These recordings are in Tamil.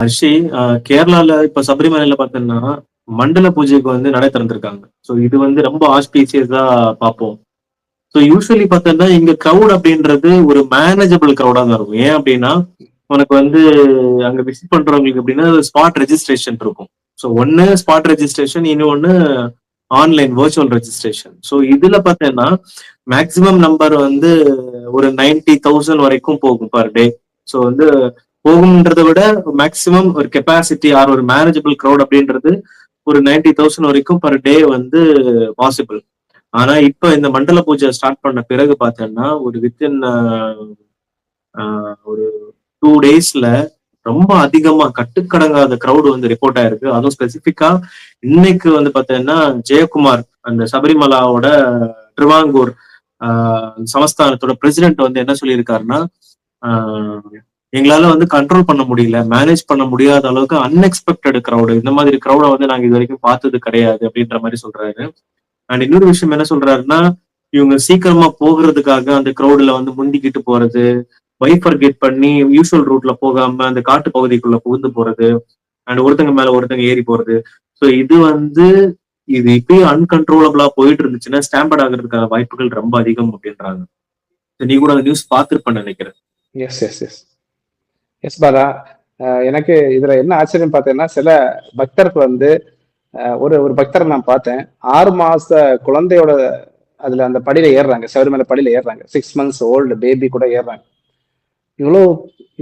ஹர்ஷி கேரளால இப்ப சபரிமலையில பாத்தீங்கன்னா மண்டல பூஜைக்கு வந்து நடை திறந்திருக்காங்க. ஸோ இது வந்து ரொம்ப ஆஸ்பீசியஸா பார்ப்போம் ஸோ யூஸ்வலி பார்த்தோம்னா இங்க க்ரௌட் அப்படின்றது ஒரு மேனேஜபிள் க்ரௌடா தான் இருக்கும். ஏன் அப்படின்னா உனக்கு வந்து அங்க விசிட் பண்றவங்களுக்கு அப்படின்னா ஸ்பாட் ரெஜிஸ்ட்ரேஷன் இருக்கும். ஸோ ஒன்னு ஸ்பாட் ரெஜிஸ்ட்ரேஷன் இன்னொன்னு ஆன்லைன் வர்ச்சுவல் ரெஜிஸ்ட்ரேஷன் ஸோ இதுல பார்த்தீங்கன்னா மேக்சிமம் நம்பர் வந்து ஒரு நைன்டி தௌசண்ட் வரைக்கும் போகும் பர் டே ஸோ வந்து போகும்ன்றதை விட மேக்சிமம் ஒரு கெப்பாசிட்டி ஆர் ஒரு மேனேஜபிள் க்ரௌட் அப்படின்றது ஒரு நைன்டி தௌசண்ட் வரைக்கும் பர் டே வந்து பாசிபிள் ஆனா இப்ப இந்த மண்டல பூஜை ஸ்டார்ட் பண்ண பிறகு பார்த்தோம்னா ஒரு வித்தின் ஒரு டூ டேஸ்ல ரொம்ப அதிகமா கட்டுக்கடங்காத க்ரௌடு வந்து ரிப்போர்ட் ஆயிருக்கு. அதுவும் ஸ்பெசிபிக்கா இன்னைக்கு வந்து பார்த்தீங்கன்னா ஜெயக்குமார் அந்த சபரிமலாவோட திருவாங்கூர் சமஸ்தானத்தோட பிரசிடென்ட் வந்து என்ன சொல்லியிருக்காருன்னா எங்களால வந்து கண்ட்ரோல் பண்ண முடியல மேனேஜ் பண்ண முடியாத அளவுக்கு அன்எக்ஸ்பெக்டட் க்ரௌடு இந்த மாதிரி கிரௌடை வந்து நாங்க இது வரைக்கும் பார்த்தது கிடையாது அப்படின்ற மாதிரி சொல்றாரு. அண்ட் இன்னொரு விஷயம் என்ன சொல்றாருன்னா இவங்க சீக்கிரமா போகிறதுக்காக அந்த க்ரௌடில் வந்து முந்திக்கிட்டு போறது வைஃபர் கெட் பண்ணி யூஸ்வல் ரூட்ல போகாம அந்த காட்டு பகுதிக்குள்ள புகுந்து போறது அண்ட் ஒருத்தங்க மேல ஒருத்தங்க ஏறி போறது. ஸோ இது வந்து இது இப்பயும் அன்கன்ட்ரோலபிளா போயிட்டு இருந்துச்சுன்னா ஸ்டாம்பர்ட் ஆகிறதுக்கான வாய்ப்புகள் ரொம்ப அதிகம் அப்படின்றாங்க. நீ கூட அந்த நியூஸ் பார்த்திருப்பேன்னு நினைக்கிறேன். Yes yes yes yes Bala எனக்கு இதுல என்ன ஆச்சரியம் பார்த்தேன்னா சில பக்தருக்கு வந்து ஒரு ஒரு பக்தரை நான் பார்த்தேன். ஆறு மாச குழந்தையோட அதுல அந்த படியில ஏறுறாங்க. சபரிமலை படியில ஏறுறாங்க. சிக்ஸ் மந்த்ஸ் ஓல்டு பேபி கூட ஏறுறாங்க. இவ்வளோ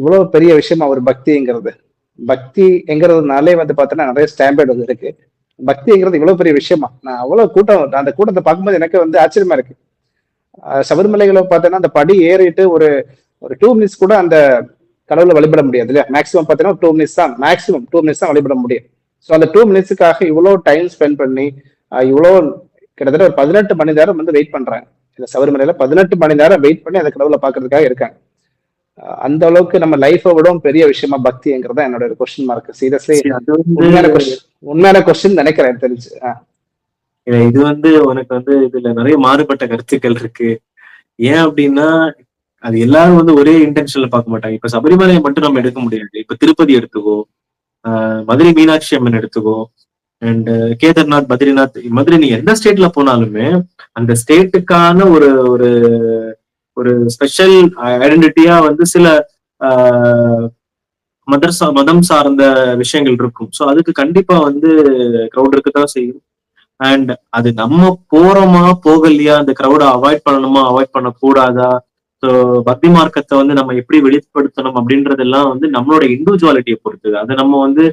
இவ்வளோ பெரிய விஷயமா ஒரு பக்திங்கிறது. பக்திங்கிறதுனாலே வந்து பார்த்தோன்னா நிறைய ஸ்டாண்டர்ட் வந்து இருக்கு. பக்திங்கிறது இவ்வளோ பெரிய விஷயமா? நான் அவ்வளோ கூட்டம் அந்த கூட்டத்தை பார்க்கும்போது எனக்கு வந்து ஆச்சரியமா இருக்கு. சபரிமலைகளை பார்த்தோன்னா அந்த படி ஏறிட்டு ஒரு ஒரு டூ மினிட்ஸ் கூட அந்த கடவுளை வழிபட முடியாது இல்லையா? மேக்ஸிமம் பார்த்தீங்கன்னா டூ மினிட்ஸ் தான் மேக்ஸிமம் டூ மினிட்ஸ் தான் வழிபட முடியும். ஸோ அந்த டூ மினிட்ஸுக்காக இவ்வளோ டைம் ஸ்பெண்ட் பண்ணி இவ்வளோ கிட்டத்தட்ட ஒரு பதினெட்டு மணி நேரம் வந்து வெயிட் பண்றாங்க இந்த சபரிமலையில பதினெட்டு மணி நேரம் வெயிட் பண்ணி அந்த கடவுளை பார்க்கறதுக்காக இருக்காங்க அந்த அளவுக்கு நம்ம லைஃபை விடவும் பெரிய விஷயமா பக்திங்கிறதா என்னோட ஒரு கொஸ்டின் மார்க் சீரியஸ்லி உண்மையான கொஸ்டின் உண்மையான கொஸ்டின் நினைக்கிறேன் தெரிஞ்சு. இது வந்து உனக்கு வந்து இதுல நிறைய மாறுபட்ட கருத்துக்கள் இருக்கு. ஏன் அப்படின்னா அது எல்லாரும் வந்து ஒரே இன்டென்ஷன்ல பார்க்க மாட்டாங்க. இப்ப சபரிமலையை மட்டும் நம்ம எடுக்க முடியாது. இப்ப திருப்பதி எடுத்துக்கோ மதுரை மீனாட்சி அம்மன் எடுத்துக்கோ அண்ட் கேதார்நாத் பத்ரிநாத் மதுரை நீ எந்த ஸ்டேட்ல போனாலுமே அந்த ஸ்டேட்டுக்கான ஒரு ஒரு ஒரு ஸ்பெஷல் ஐடென்டிட்டியா வந்து சில மதர் மதம் சார்ந்த விஷயங்கள் இருக்கும். ஸோ அதுக்கு கண்டிப்பா வந்து க்ரௌட் இருக்குதான் செய்யும். அண்ட் அது நம்ம போறோமா போகலையா அந்த க்ரௌடை அவாய்ட் பண்ணணுமா அவாய்ட் பண்ண கூடாதா ஸோ பக்தி மார்க்கத்தை வந்து நம்ம எப்படி வெளிப்படுத்தணும் அப்படின்றதெல்லாம் வந்து நம்மளோட இண்டிவிஜுவாலிட்டியை பொறுத்தது. அதை நம்ம வந்து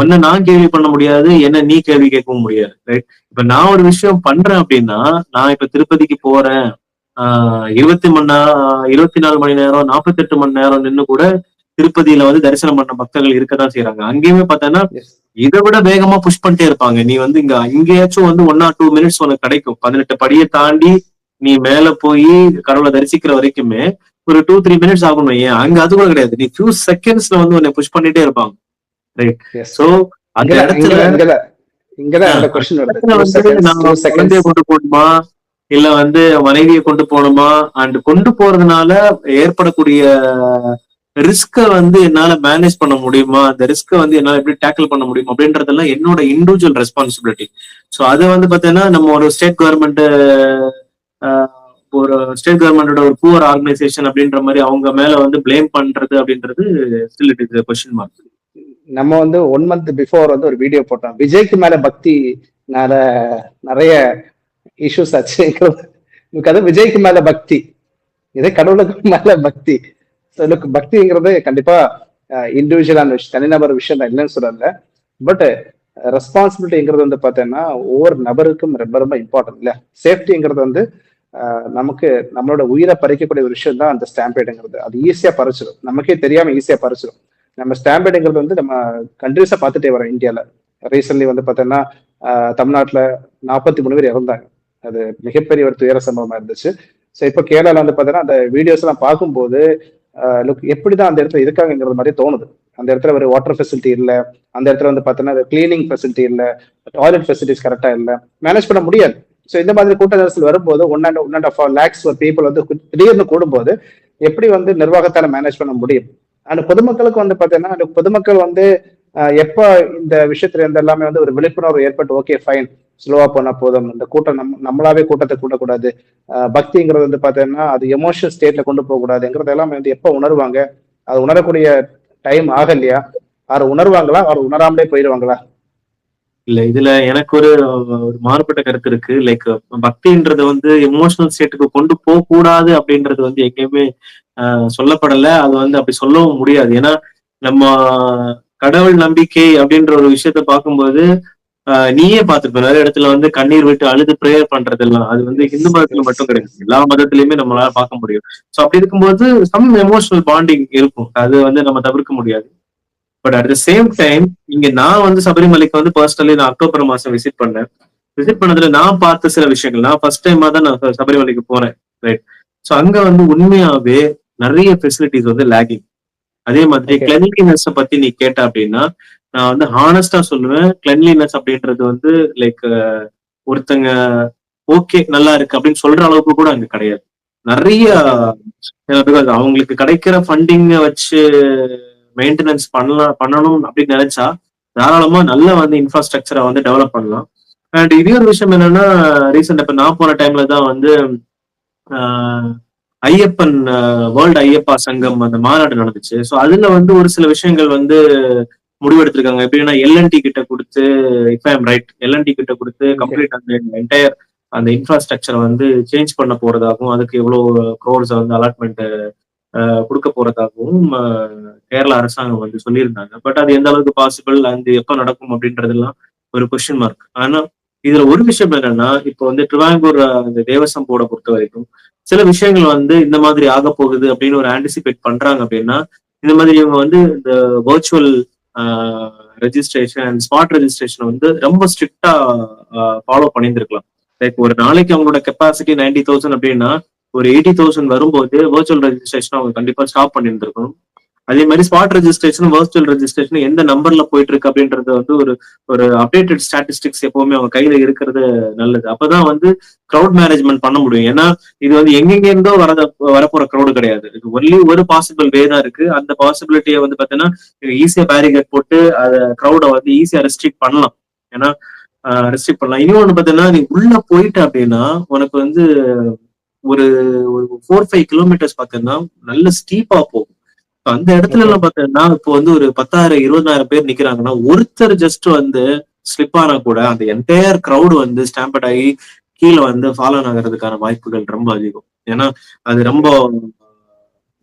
ஒன்ன நான் கேள்வி பண்ண முடியாது என்ன நீ கேள்வி கேட்கவும் முடியாது ரைட் இப்ப நான் ஒரு விஷயம் பண்றேன் அப்படின்னா நான் இப்ப திருப்பதிக்கு போறேன் ஆஹ் இருபத்தி மணி நேரம் இருபத்தி நாலு மணி நேரம் நாற்பத்தி எட்டு மணி நேரம் நின்று கூட திருப்பதியில வந்து தரிசனம் பண்ண பக்தர்கள் இருக்கதான் செய்யறாங்க அங்கேயுமே பார்த்தோன்னா இதை விட வேகமா புஷ் பண்ணிட்டே இருப்பாங்க. நீ வந்து இங்க இங்கேயாச்சும் வந்து ஒன் ஆர் டூ மினிட்ஸ் உனக்கு கிடைக்கும். பதினெட்டு படியை தாண்டி நீ மேல போய் கடவுளை தரிசிக்கிற வரைக்குமே ஒரு டூ த்ரீ மினிட்ஸ் ஆகணும் ஏன் அங்க அது கூட கிடையாது. நீ ஃபியூ செகண்ட்ஸ்ல வந்து உன்னை புஷ் பண்ணிட்டே இருப்பாங்க. ரைட் சோ அந்த இடத்துல குழந்தைய கொண்டு போகணுமா? இல்ல வந்து மனைவியை கொண்டு போகணுமா? அண்ட் கொண்டு போறதுனால ஏற்படக்கூடிய ரிஸ்க வந்து என்னால மேனேஜ் பண்ண முடியுமா? அந்த ரிஸ்க வந்து என்னால எப்படி டேக்கிள் பண்ண முடியும்? அப்படின்றதெல்லாம் என்னோட இண்டிவிஜுவல் ரெஸ்பான்சிபிலிட்டி ஸோ அது வந்து பாத்தீங்கன்னா நம்ம ஒரு ஸ்டேட் கவர்மெண்ட் ஒரு ஸ்டேட் கவர்மெண்டோட ஒரு புவர் ஆர்கனைசேஷன் அப்படின்ற மாதிரி அவங்க மேல வந்து பிளேம் பண்றது அப்படின்றது still it is question mark நம்ம வந்து ஒன் மந்த் பிஃபோர் வந்து ஒரு வீடியோ போட்டோம். விஜய்க்கு மேல பக்தி நிறைய இஷ்யூஸ் ஆச்சு. அது விஜய்க்கு மேல பக்தி. இதே கடவுளுக்கு மேல பக்தி. எனக்கு பக்திங்கிறது கண்டிப்பா இண்டிவிஜுவலான விஷயம் தனிநபர் விஷயம் தான் இல்லைன்னு சொல்லல. பட் ரெஸ்பான்சிபிலிட்டிங்கிறது வந்து பார்த்தீங்கன்னா ஒவ்வொரு நபருக்கும் ரொம்ப ரொம்ப இம்பார்ட்டன்ட் இல்ல. சேஃப்டிங்கிறது வந்து நமக்கு நம்மளோட உயிரை பறிக்கக்கூடிய ஒரு விஷயம் தான் அந்த ஸ்டாம்பேடுங்கிறது. அது ஈஸியா பறிச்சிடும் நமக்கே தெரியாம ஈஸியா பறிச்சிடும் நம்ம ஸ்டாம்பேடுங்கிறது வந்து நம்ம கண்ட்ரிஸை பார்த்துட்டே வரோம் இந்தியால. ரீசன்ட்லி வந்து பார்த்தோன்னா தமிழ்நாட்டில் நாற்பத்தி மூணு பேர் இறந்தாங்க. அது மிகப்பெரிய ஒரு துயர சம்பவமா இருந்துச்சு. ஸோ இப்போ கேரளால வந்து பார்த்தோன்னா அந்த வீடியோஸ் எல்லாம் பார்க்கும்போது லுக் எப்படிதான் அந்த இடத்துல இருக்காங்கிறது மாதிரி தோணுது. அந்த இடத்துல ஒரு வாட்டர் ஃபெசிலிட்டி இல்லை. அந்த இடத்துல வந்து பார்த்தோன்னா கிளீனிங் ஃபெசிலிட்டி இல்லை. டாய்லெட் ஃபெசிலிட்டிஸ் கரெக்டாக இல்லை. மேனேஜ் பண்ண முடியாது. ஸோ இந்த மாதிரி கூட்ட நெரிசல் வரும்போது one and one and half lakhs people வந்து திடீர்னு கூடும்போது எப்படி வந்து நிர்வாகத்தால மேனேஜ் பண்ண முடியும்? அந்த பொதுமக்களுக்கு வந்து பார்த்தீங்கன்னா அந்த பொதுமக்கள் வந்து எப்போ இந்த விஷயத்துல இருந்து எல்லாமே வந்து ஒரு விழிப்புணர்வு ஏற்பட்டு ஓகே ஃபைன் ஸ்லோவா போனா போதும். இந்த கூட்டம் நம்ம நம்மளாவே கூட்டத்தை கூட்டக்கூடாது பக்திங்கிறது வந்து பார்த்தீங்கன்னா அது எமோஷனல் ஸ்டேட்ல கொண்டு போகக்கூடாதுங்கிறத எல்லாமே வந்து எப்போ உணர்வாங்க? அது உணரக்கூடிய டைம் ஆகலையா? அவர் உணர்வாங்களா? அவர் உணராமலே போயிடுவாங்களா இல்ல இதுல எனக்கு ஒரு ஒரு மாறுபட்ட கருத்து இருக்கு. லைக் பக்தின்றது வந்து எமோஷனல் ஸ்டேட்டுக்கு கொண்டு போக கூடாது அப்படின்றது வந்து எங்கேயுமே சொல்லப்படல. அது வந்து அப்படி சொல்லவும் முடியாது. ஏன்னா நம்ம கடவுள் நம்பிக்கை அப்படின்ற ஒரு விஷயத்த பார்க்கும்போது நீயே பார்த்திருப்ப. நிறைய இடத்துல வந்து கண்ணீர் விட்டு அழுது ப்ரேயர் பண்றதெல்லாம் அது வந்து இந்து மதத்துல மட்டும் கிடையாது. எல்லா மதத்திலயுமே நம்மளால பார்க்க முடியும். சோ அப்படி இருக்கும்போது சம் எமோஷனல் பாண்டிங் இருக்கும். அது வந்து நம்ம தவிர்க்க முடியாது. But at the same time இங்க நான் வந்து சபரிமலைக்கு வந்து பர்சனலி நான் அக்டோபர் மாசம் விசிட் பண்ணேன். விசிட் பண்ணதுல நான் பார்த்த சில விஷயங்கள். நான் ஃபர்ஸ்ட் டைமா தான் நான் சபரிமலைக்கு போறேன் ரைட் சோ அங்க வந்து உண்மையாவே நிறைய ஃபெசிலிட்டிஸ் வந்து லேகிங் அதே மாதிரி. கிளென்லினஸ் பத்தி நீ கேட்ட அப்படின்னா நான் வந்து ஹானஸ்டா சொல்லுவேன் கிளென்லினஸ் அப்படின்றது வந்து லைக் ஒருத்தங்க ஓகே நல்லா இருக்கு அப்படின்னு சொல்ற அளவுக்கு கூட அங்க கிடையாது. நிறைய அவங்களுக்கு கிடைக்கிற ஃபண்டிங்க வச்சு மெயின்டெனன்ஸ் பண்ணலாம் பண்ணணும் அப்படின்னு நினைச்சா தாராளமா நல்ல வந்து இன்ஃப்ராஸ்ட்ரக்சரை வந்து டெவலப் பண்ணலாம். அண்ட் இதே ஒரு விஷயம் என்னன்னா ரீசெண்ட் இப்ப நான் போன டைம்ல தான் வந்து ஐயப்பன் வேர்ல்டு ஐயப்பா சங்கம் அந்த மாநாடு நடந்துச்சு. ஸோ அதுல வந்து ஒரு சில விஷயங்கள் வந்து முடிவெடுத்திருக்காங்க. எப்படின்னா எல்என்டி கிட்ட கொடுத்து இஃப் ஐம் ரைட் எல்என்டி கிட்ட கொடுத்து கம்ப்ளீட் அந்த என்டையர் அந்த இன்ஃப்ராஸ்ட்ரக்சரை வந்து சேஞ்ச் பண்ண போறதாகவும் அதுக்கு எவ்வளவு க்ரோர்ஸ் வந்து அலாட்மெண்ட் கொடுக்க போறதாகவும் கேரள கேரளா அரசாங்கம் வந்து சொல்லியிருந்தாங்க. பட் அது எந்த அளவுக்கு பாசிபிள் அண்ட் எப்ப நடக்கும் அப்படின்றதெல்லாம் ஒரு கொஸ்டின் மார்க் ஆனா இதுல ஒரு விஷயம் என்னன்னா இப்போ வந்து ட்ரிவாங்கூர் அந்த தேவசம் போர்டை பொறுத்த வரைக்கும் சில விஷயங்கள் வந்து இந்த மாதிரி ஆக போகுது அப்படின்னு ஒரு ஆன்டிசிபேட் பண்றாங்க அப்படின்னா இந்த மாதிரி இவங்க வந்து இந்த virtual registration and spot registration வந்து ரொம்ப ஸ்ட்ரிக்டா ஃபாலோ பண்ணியிருந்திருக்கலாம். லைக் ஒரு நாளைக்கு அவங்களோட கெப்பாசிட்டி நைன்டி தௌசண்ட் அப்படின்னா ஒரு எயிட்டி தௌசண்ட் வரும்போது வேர்ச்சுவல் ரெஜிஸ்ட்ரேஷன் அவங்க கண்டிப்பா ஸ்டாப் பண்ணியிருந்திருக்கணும். அதே மாதிரி ஸ்பாட் ரெஜிஸ்ட்ரேஷன் வர்ச்சுவல் ரெஜிஸ்ட்ரேஷன் எந்த நம்பர்ல போயிட்டு இருக்கு அப்படின்றது வந்து ஒரு ஒரு அப்டேட்டட் ஸ்டாட்டிஸ்டிக்ஸ் எப்பவுமே அவங்க கையில இருக்கிறது நல்லது. அப்பதான் வந்து க்ரௌட் மேனேஜ்மெண்ட் பண்ண முடியும். ஏன்னா இது வந்து எங்கெங்க இருந்தோ வரத வரப்போற க்ரௌடு கிடையாது. இது ஒன்லி ஒரு பாசிபிள் வே தான் இருக்கு. அந்த பாசிபிலிட்டியை வந்து பாத்தீங்கன்னா ஈஸியா பேரிகேட் போட்டு அதை க்ரௌடை வந்து ஈஸியா ரெஸ்ட்ரிக்ட் பண்ணலாம். ஏன்னா ரெஸ்ட்ரிக்ட் பண்ணலாம். இன்னொன்னு பாத்தீங்கன்னா நீ உள்ள போயிட்ட அப்படின்னா உனக்கு வந்து ஒரு ஒரு ஃபோர் ஃபைவ் கிலோமீட்டர்ஸ் பார்த்தீங்கன்னா நல்ல ஸ்டீப்பா போகும். அந்த இடத்துல எல்லாம் பார்த்தீங்கன்னா இப்போ வந்து ஒரு பத்தாயிரம் இருபதாயிரம் பேர் நிக்கிறாங்கன்னா ஒருத்தர் ஜஸ்ட் வந்து ஸ்லிப் ஆனா கூட அந்த என்டையர் க்ரௌடு வந்து ஸ்டாம்பட் ஆகி கீழே வந்து ஃபாலோ ஆகிறதுக்கான வாய்ப்புகள் ரொம்ப அதிகம். ஏன்னா அது ரொம்ப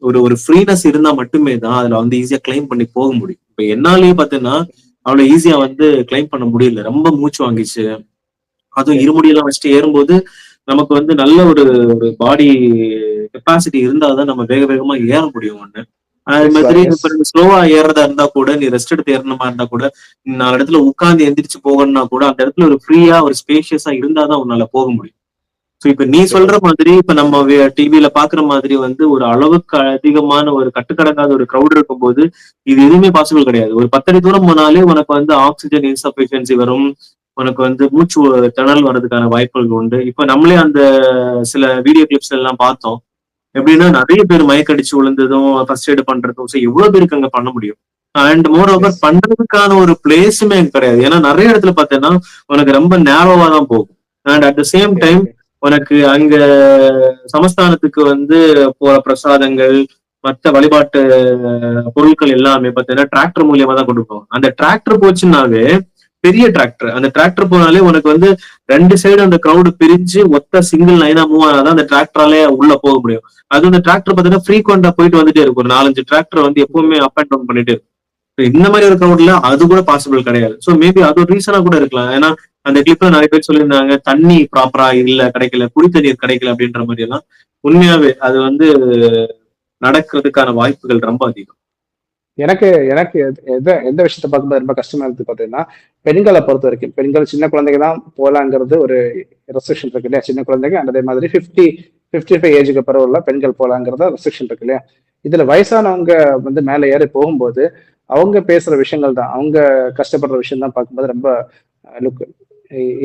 ஒரு ஒரு ஃப்ரீனஸ் இருந்தா மட்டுமே தான் அதுல வந்து ஈஸியா கிளைம் பண்ணி போக முடியும். இப்ப என்னாலயே பாத்தீங்கன்னா அவ்வளவு ஈஸியா வந்து கிளைம் பண்ண முடியல. ரொம்ப மூச்சு வாங்கிச்சு. அதுவும் இருமுடியெல்லாம் வச்சுட்டு ஏறும்போது நமக்கு வந்து நல்ல ஒரு ஒரு பாடி கெப்பாசிட்டி இருந்தாதான் நம்ம வேக வேகமா ஏற முடியும் ஒண்ணு. அது மாதிரி. இப்ப நீ ஸ்லோவா ஏறதா இருந்தா கூட நீ ரெஸ்ட் எடுத்து ஏறணுமா இருந்தா கூட நீ நாலு இடத்துல உட்கார்ந்து எந்திரிச்சு போகணும்னா கூட அந்த இடத்துல ஒரு ஃப்ரீயா ஒரு ஸ்பேஷியஸா இருந்தாதான் உன்னால போக முடியும். சோ இப்ப நீ சொல்ற மாதிரி இப்ப நம்ம டிவில பாக்குற மாதிரி வந்து ஒரு அளவுக்கு அதிகமான ஒரு கட்டுக்கடங்காத ஒரு crowd இருக்கும்போது இது எதுவுமே பாசிபிள் கிடையாது. ஒரு பத்தடி தூரம் போனாலே உனக்கு வந்து ஆக்சிஜன் இன்சபிஷியன்சி வரும். உனக்கு வந்து மூச்சு திணறல் வர்றதுக்கான வாய்ப்புகள் உண்டு. இப்ப நம்மளே அந்த சில வீடியோ கிளிப்ஸ் எல்லாம் பார்த்தோம். எப்படின்னா நிறைய பேர் மயக்கடிச்சு விழுந்ததும் ஃபர்ஸ்ட் எய்டு பண்றதும் ஸோ எவ்வளவு பேருக்கு அங்க பண்ண முடியும்? And moreover. பண்றதுக்கான ஒரு பிளேஸுமே கிடையாது. ஏன்னா நிறைய இடத்துல பார்த்தேன்னா உனக்கு ரொம்ப நேரோவா தான் போகும். And at the same time உனக்கு அங்க சமஸ்தானத்துக்கு வந்து போற பிரசாதங்கள் மற்ற வழிபாட்டு பொருட்கள் எல்லாமே பார்த்தீங்கன்னா டிராக்டர் மூலியமா தான் கொடுப்போம் அந்த டிராக்டர் போச்சுன்னாவே பெரிய டிராக்டர் அந்த டிராக்டர் போனாலே உனக்கு வந்து ரெண்டு சைடு அந்த கிரௌடு பிரிஞ்சு ஒத்த சிங்கிள் லைனா மூவ் ஆனாதான் அந்த டிராக்டராலே உள்ள போக முடியும். அது அந்த டிராக்டர் பார்த்தீங்கன்னா ஃப்ரீக்வெண்டா போயிட்டு வந்துட்டே இருக்கும். ஒரு நாலஞ்சு டிராக்டர் வந்து எப்பவுமே அப் அண்ட் டவுன் பண்ணிட்டு இருக்கும். இந்த மாதிரி ஒரு கிரௌட்ல அது கூட பாசிபிள் கிடையாது. சோ மேபி அது ஒரு ரீசனா கூட இருக்கலாம். ஏன்னா அந்த கிளிப்ல நிறைய பேர் சொல்லியிருந்தாங்க தண்ணி ப்ராப்பரா இல்ல கிடைக்கல குடி தண்ணீர் கிடைக்கல அப்படின்ற மாதிரி எல்லாம். உண்மையாவே அது வந்து நடக்கிறதுக்கான வாய்ப்புகள் ரொம்ப அதிகம். எனக்கு எனக்கு எது- எத எந்த விஷயத்த பார்க்கும்போது ரொம்ப கஷ்டமா இருக்குது பார்த்தீங்கன்னா பெண்களை பொறுத்த வரைக்கும் பெண்கள் சின்ன குழந்தைங்க தான் போகலாங்கிறது ஒரு ரெஸ்ட்ரிக்ஷன் இருக்கு இல்லையா? சின்ன குழந்தைங்க அதே மாதிரி ஃபிஃப்டி ஃபிஃப்டி ஃபைவ் ஏஜுக்கு பரவாயில்ல பெண்கள் போகலாங்கிறத ரெஸ்ட்ரிக்ஷன் இருக்கு இல்லையா? இதுல வயசானவங்க வந்து மேலே ஏறி போகும்போது அவங்க பேசுற விஷயங்கள் தான் அவங்க கஷ்டப்படுற விஷயம் தான் பார்க்கும்போது ரொம்ப லுக்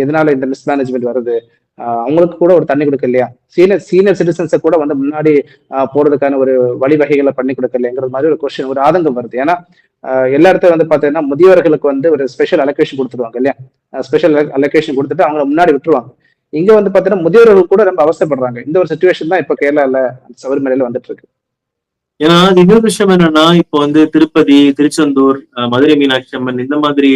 எதனால இந்த மிஸ்மேனேஜ்மெண்ட் வருது? அவங்களுக்கு கூட ஒரு தண்ணி கொடுக்க இல்லையா? சீனியர் சீனியர் சிட்டிசன்ஸை கூட வந்து முன்னாடி போறதுக்கான ஒரு வழிவகைகளை பண்ணி கொடுக்க இல்லைங்கிற மாதிரி ஒரு கொஸ்டின் ஒரு ஆதங்கம் வருது. ஏன்னா எல்லா இடத்துல வந்து பாத்தீங்கன்னா முதியவர்களுக்கு வந்து ஒரு ஸ்பெஷல் அலோகேஷன் கொடுத்துருவாங்க இல்லையா? ஸ்பெஷல் அலோகேஷன் கொடுத்துட்டு அவங்கள முன்னாடி விட்டுருவாங்க. இங்க வந்து பாத்தீங்கன்னா முதியவர்கள் கூட ரொம்ப அவசரப்படுறாங்க இந்த ஒரு சுச்சுவேஷன் தான் இப்ப கேரளால சபரிமலையில வந்துட்டு இருக்கு ஏன்னா இன்னொரு விஷயம் என்னன்னா இப்போ வந்து திருப்பதி திருச்செந்தூர் அஹ் மதுரை மீனாட்சி அம்மன் இந்த மாதிரி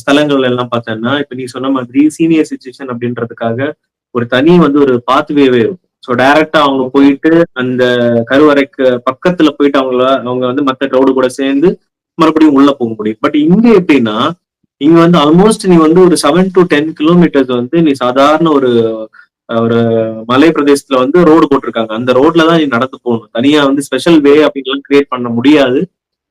ஸ்தலங்கள் எல்லாம் பார்த்தோம்னா இப்ப நீ சொன்ன மாதிரி சீனியர் சிச்சுவேஷன் அப்படின்றதுக்காக ஒரு தனி வந்து ஒரு பாத்வேவே இருக்கும். ஸோ டைரக்டா அவங்க போயிட்டு அந்த கருவறைக்கு பக்கத்துல போயிட்டு அவங்கள அவங்க வந்து மற்ற க்ரௌடு கூட சேர்ந்து மறுபடியும் உள்ள போக முடியும். பட் இங்க எப்படின்னா இங்க வந்து ஆல்மோஸ்ட் நீ வந்து ஒரு செவன் டு டென் கிலோமீட்டர்ஸ் வந்து நீ சாதாரண ஒரு ஒரு மலை பிரதேசத்துல வந்து ரோடு போட்டிருக்காங்க. அந்த ரோட்ல தான் நீ நடந்து போகணும். தனியா வந்து ஸ்பெஷல் வே அப்படின்லாம் கிரியேட் பண்ண முடியாது.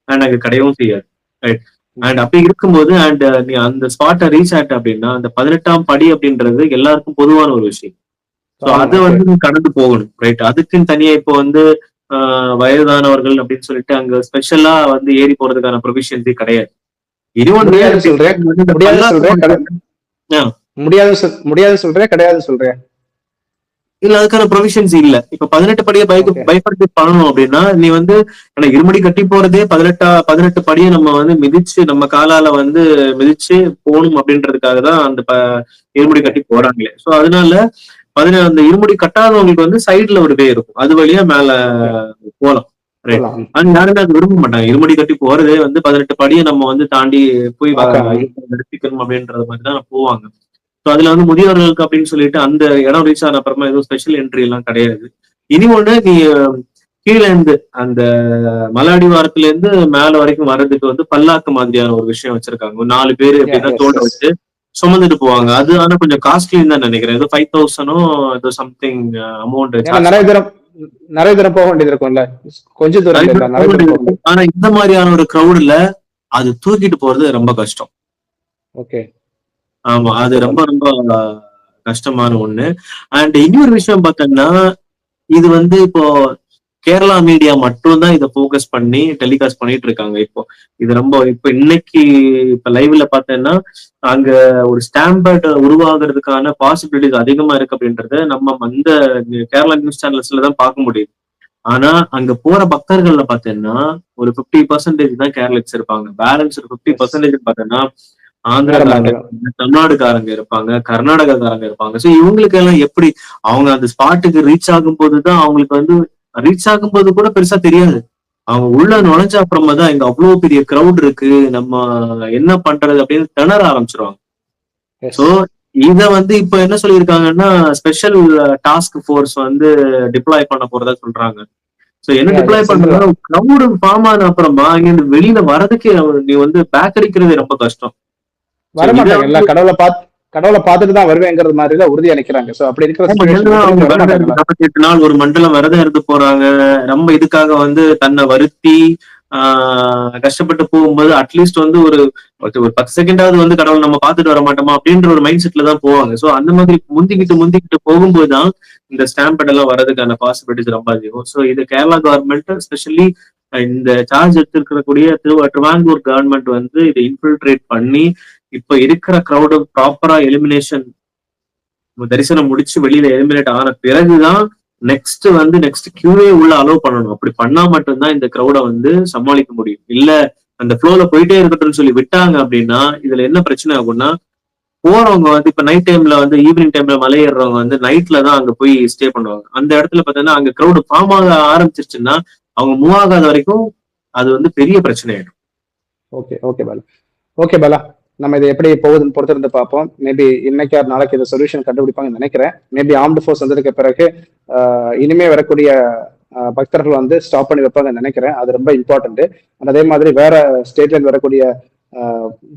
அண்ட் அங்கே கிடையவும் செய்யாது. ரைட் அண்ட் அப்படி இருக்கும்போது அண்ட் நீ அந்த ஸ்பாட்டை ரீச் ஆயிட்ட அப்படின்னா அந்த பதினெட்டாம் படி அப்படின்றது எல்லாருக்கும் பொதுவான ஒரு விஷயம். ஸோ அதை வந்து நீ கடந்து போகணும் ரைட் அதுக்குன்னு தனியா இப்போ வந்து வயதானவர்கள் அப்படின்னு சொல்லிட்டு அங்க ஸ்பெஷலா வந்து ஏறி போறதுக்கான ப்ரொவிஷன்ஸே கிடையாது. முடியாது சொல்றேன். முடியாது சொல்றேன் கிடையாது சொல்றேன். இல்ல அதுக்கான ப்ரொவிஷன்ஸ் இல்ல. இப்ப பதினெட்டு படியை பைக். பைபர்த்தி பண்ணணும் அப்படின்னா நீ வந்து ஏன்னா இருமுடி கட்டி போறதே பதினெட்டா பதினெட்டு படியை நம்ம வந்து மிதிச்சு நம்ம காலால வந்து மிதிச்சு போகணும் அப்படின்றதுக்காக தான் அந்த இருமுடி கட்டி போறாங்களே. சோ அதனால பதின அந்த இருமுடி கட்டாதவங்களுக்கு வந்து சைடுல ஒரு வே இருக்கும். அது வழியா மேல போலாம். ஆனா யாருமே அது விரும்ப மாட்டாங்க. இருமுடி கட்டி போறதே வந்து பதினெட்டு படியை நம்ம வந்து தாண்டி போய் நிறுத்திக்கணும் அப்படின்றது மாதிரி தான் போவாங்க. ஸோ அதுல வந்து முதியோர்களுக்கு அப்படின்னு சொல்லிட்டு அந்த இடம் ரீச் ஆன அப்புறமா எதுவும் ஸ்பெஷல் என்ட்ரி எல்லாம் கிடையாது. இனி ஒண்ணு நீ கீழ இருந்து அந்த மலை அடிவாரத்துல இருந்து மேல வரைக்கும் வர்றதுக்கு வந்து பல்லாக்கு மாதிரியான ஒரு விஷயம் வச்சிருக்காங்க. நாலு பேர் எப்படின்னா yes, தோட yes. வச்சு சுமந்துட்டு போவாங்க. அது ஆனா கொஞ்சம் காஸ்ட்லின்னு தான் நினைக்கிறேன். ஏதோ ஃபைவ் தௌசண்டோ ஏதோ சம்திங் அமௌண்ட் ஏன்னா நிறைய தூரம் நிறைய தூரம் போக வேண்டியது இருக்கும்ல. கொஞ்சம் தூரம் ஆனா இந்த மாதிரியான ஒரு க்ரௌடுல அது தூக்கிட்டு போறது ரொம்ப கஷ்டம். ஓகே ஆமா அது ரொம்ப ரொம்ப கஷ்டமான ஒண்ணு. அண்ட் இன்னொரு விஷயம் பார்த்தோம்னா இது வந்து இப்போ கேரளா மீடியா மட்டும் தான் இதை ஃபோக்கஸ் பண்ணி டெலிகாஸ்ட் பண்ணிட்டு இருக்காங்க இப்போ. இது ரொம்ப இப்போ இன்னைக்கு இப்ப லைவ்ல பார்த்தேன்னா அங்க ஒரு ஸ்டாம்பர்ட் உருவாகிறதுக்கான பாசிபிலிட்டிஸ் அதிகமா இருக்கு அப்படின்றத நம்ம அந்த கேரளா நியூஸ் சேனல்ஸ்ல தான் பார்க்க முடியுது. ஆனா அங்க போற பக்தர்கள்ல பாத்தீங்கன்னா ஒரு 50% பர்சன்டேஜ் தான் கேரளிக்ஸ் இருப்பாங்க. பேலன்ஸ் ஒரு 50% பர்சன்டேஜ் பாத்தீங்கன்னா ஆந்திராக்காரங்க தமிழ்நாடுக்காரங்க இருப்பாங்க கர்நாடகாக்காரங்க இருப்பாங்க. சோ இவங்களுக்கு எல்லாம் எப்படி அவங்க அந்த ஸ்பாட்டுக்கு ரீச் ஆகும் போதுதான் அவங்களுக்கு வந்து ரீச் ஆகும்போது கூட பெருசா தெரியாது. அவங்க உள்ள நுழைஞ்ச அப்புறமா தான் இங்க அவ்வளவு பெரிய கிரவுட் இருக்கு நம்ம என்ன பண்றது அப்படின்னு திணற ஆரம்பிச்சிருவாங்க. சோ இத வந்து இப்ப என்ன சொல்லியிருக்காங்கன்னா ஸ்பெஷல் டாஸ்க் ஃபோர்ஸ் வந்து டிப்ளாய் பண்ண போறதா சொல்றாங்க. சோ என்ன டிப்ளாய் yeah, பண்றதா கிரவுடு ஃபார்ம் ஆன அப்புறமா இங்க வெளியில வரதுக்கே நீ வந்து பேக் அடிக்கிறதே ரொம்ப கஷ்டம். வரமாட்டாங்க இல்ல கடவுளை பார்த்து கடவுளை பார்த்துட்டு தான் வருவேங்கிறது மாதிரி தான் உறுதியா நிக்கிறாங்க சோ அப்படி இருக்கிற நாள் ஒரு மண்டலம் விரதம் இருந்து போறாங்க. நம்ம இதுக்காக வந்து தன்னை வருத்தி ஆஹ் கஷ்டப்பட்டு போகும்போது அட்லீஸ்ட் வந்து ஒரு ஒரு ஒரு பத்து செகண்டாவது வந்து கடவுள் நம்ம பார்த்துட்டு வர மாட்டோமா அப்படின்ற ஒரு மைண்ட் செட்ல தான் போவாங்க. சோ அந்த மாதிரி முந்திக்கிட்டு முந்திக்கிட்டு போகும்போது தான் இந்த ஸ்டாம்பட் எல்லாம் வரதுக்கான பாசிபிலிட்டிஸ் ரொம்ப அதிகம். சோ இது கேரளா கவர்மெண்ட் ஸ்பெஷலி இந்த சார்ஜ் எடுத்திருக்கக்கூடிய திரு திருவாங்கூர் கவர்மெண்ட் வந்து இதை இன்ஃபில்ட்ரேட் பண்ணி இப்ப இருக்கிற க்ரௌடு ப்ராப்பரா எலிமினேஷன் தரிசனம் முடிச்சு வெளியில எலிமினேட் ஆன பிறகுதான் நெக்ஸ்ட் வந்து நெக்ஸ்ட் கியூவே உள்ள அலோவ் பண்ணணும். அப்படி பண்ணா மட்டும்தான் இந்த க்ரௌட வந்து சமாளிக்க முடியும். இல்ல அந்த ஃப்ளோல போயிட்டே இருக்கட்டும்னு சொல்லி விட்டாங்க அப்படின்னா இதுல என்ன பிரச்சனை ஆகும்னா போறவங்க வந்து இப்ப நைட் டைம்ல வந்து ஈவினிங் டைம்ல மலை ஏறுறவங்க வந்து நைட்ல தான் அங்க போய் ஸ்டே பண்ணுவாங்க. அந்த இடத்துல பாத்தீங்கன்னா அங்க க்ரௌடு ஃபார்ம் ஆக ஆரம்பிச்சிருச்சுன்னா அவங்க மூவ் ஆகாத வரைக்கும் அது வந்து பெரிய பிரச்சனை ஆயிடும். Okay okay Bala. Okay Bala. நம்ம இதை எப்படி போகுதுன்னு பொறுத்திருந்து பார்ப்போம். மேபி இன்னைக்கு ஆர் நாளைக்கு இந்த சொல்யூஷன் கண்டுபிடிப்பாங்கன்னு நினைக்கிறேன். மேபி ஆர்ம்டு ஃபோர்ஸ் வந்ததுக்கு பிறகு இனிமே வரக்கூடிய பக்தர்கள் வந்து ஸ்டாப் பண்ணி வைப்பாங்கன்னு நினைக்கிறேன். அது ரொம்ப இம்பார்ட்டன்ட் அதே மாதிரி வேற ஸ்டேட்ல வரக்கூடிய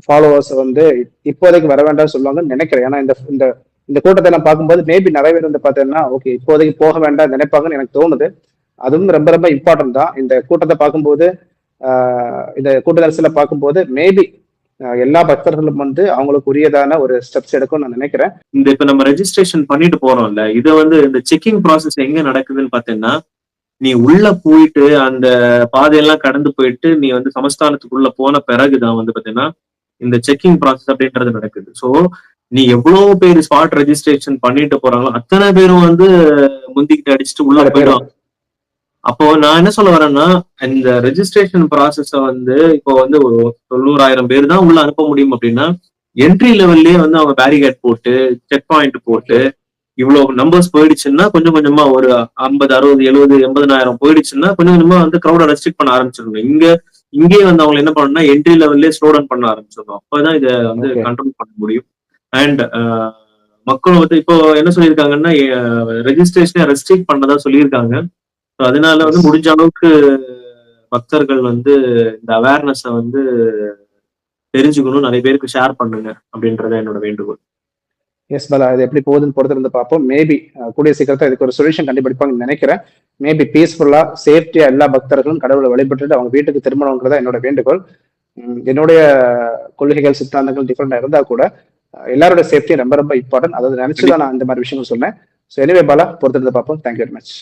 ஃபாலோவர்ஸ் வந்து இப்போதைக்கு வர வேண்டாம்னு சொல்லுவாங்கன்னு நினைக்கிறேன். ஏன்னா இந்த இந்த இந்த கூட்டத்தை நான் பார்க்கும்போது மேபி நிறைய பேர் வந்து பார்த்தீங்கன்னா ஓகே இப்போதைக்கு போக வேண்டாம் நினைப்பாங்கன்னு எனக்கு தோணுது. அதுவும் ரொம்ப ரொம்ப இம்பார்ட்டன்ட் தான். இந்த கூட்டத்தை பார்க்கும்போது இந்த கூட்ட நெரிசலை பார்க்கும்போது மேபி எல்லா பக்தர்களும் வந்து அவங்களுக்கு உரியதான ஒரு ஸ்டெப்ஸ் எடுக்கும்னு நான் நினைக்கிறேன். இந்த இப்ப நம்ம ரெஜிஸ்ட்ரேஷன் பண்ணிட்டு போறோம்ல இது வந்து இந்த செக்கிங் ப்ராசஸ் எங்க நடக்குதுன்னு பாத்தீங்கன்னா நீ உள்ள போயிட்டு அந்த பாதையெல்லாம் கடந்து போயிட்டு நீ வந்து சமஸ்தானத்துக்குள்ள போன பிறகுதான் வந்து பாத்தீங்கன்னா இந்த செக்கிங் ப்ராசஸ் அப்படின்றது நடக்குது. சோ நீ எவ்வளவு பேர் ஸ்பாட் ரெஜிஸ்ட்ரேஷன் பண்ணிட்டு போறாங்களோ அத்தனை பேரும் வந்து முந்திக்கிட்டு அடிச்சுட்டு உள்ள போயிடுவாங்க. அப்போ நான் என்ன சொல்ல வரேன்னா இந்த ரெஜிஸ்ட்ரேஷன் ப்ராசஸ வந்து இப்போ வந்து ஒரு தொண்ணூறாயிரம் பேர் தான் உள்ள அனுப்ப முடியும் அப்படின்னா என்ட்ரி லெவல்லயே வந்து அவங்க பேரிகேட் போட்டு செக் பாயிண்ட் போட்டு இவ்வளவு நம்பர்ஸ் போயிடுச்சுன்னா கொஞ்சம் கொஞ்சமா ஒரு ஐம்பது அறுபது எழுபது எண்பதனாயிரம் போயிடுச்சுன்னா கொஞ்சம் கொஞ்சமா வந்து க்ரௌட ரெஸ்ட்ரிக்ட் பண்ண ஆரம்பிச்சிடணும். இங்க இங்கே வந்து அவங்க என்ன பண்ணணும்னா என்ட்ரி லெவல்லே ஸ்லோ டவுன் பண்ண ஆரம்பிச்சிடணும். அப்பதான் இதை வந்து. கண்ட்ரோல் பண்ண முடியும். அண்ட் மக்களும் வந்து இப்போ என்ன சொல்லியிருக்காங்கன்னா ரெஜிஸ்ட்ரேஷனை ரெஸ்ட்ரிக்ட் பண்ணதா சொல்லியிருக்காங்க. So, அதனால வந்து முடிஞ்ச அளவுக்கு பக்தர்கள் வந்து இந்த அவேர்னஸ வந்து தெரிஞ்சுக்கணும் நிறைய பேருக்கு ஷேர் பண்ணுங்க அப்படின்றத என்னோட வேண்டுகோள். எஸ் பலா இது எப்படி போகுதுன்னு பொறுத்திருந்து பார்ப்போம். மேபி கூடிய சீக்கிரத்தை இதுக்கு ஒரு சொல்யூஷன் கண்டுபிடிப்பாங்கன்னு நினைக்கிறேன். மேபி பீஸ்ஃபுல்லா சேஃப்டியா எல்லா பக்தர்களும் கடவுளை வழிபட்டுட்டு அவங்க வீட்டுக்கு திரும்பணுங்கிறதா என்னோட வேண்டுகோள். என்னுடைய கொள்கைகள் சித்தாந்தங்கள் டிஃப்ரெண்டா இருந்தா கூட எல்லாரோட சேஃப்டி ரொம்ப ரொம்ப இம்பார்ட்டன்ட் அதாவது நினைச்சுதான் நான் இந்த மாதிரி விஷயங்கள் சொன்னேன். ஸோ எனிவே பாலா பொறுத்திருந்து பார்ப்போம். Thank you very much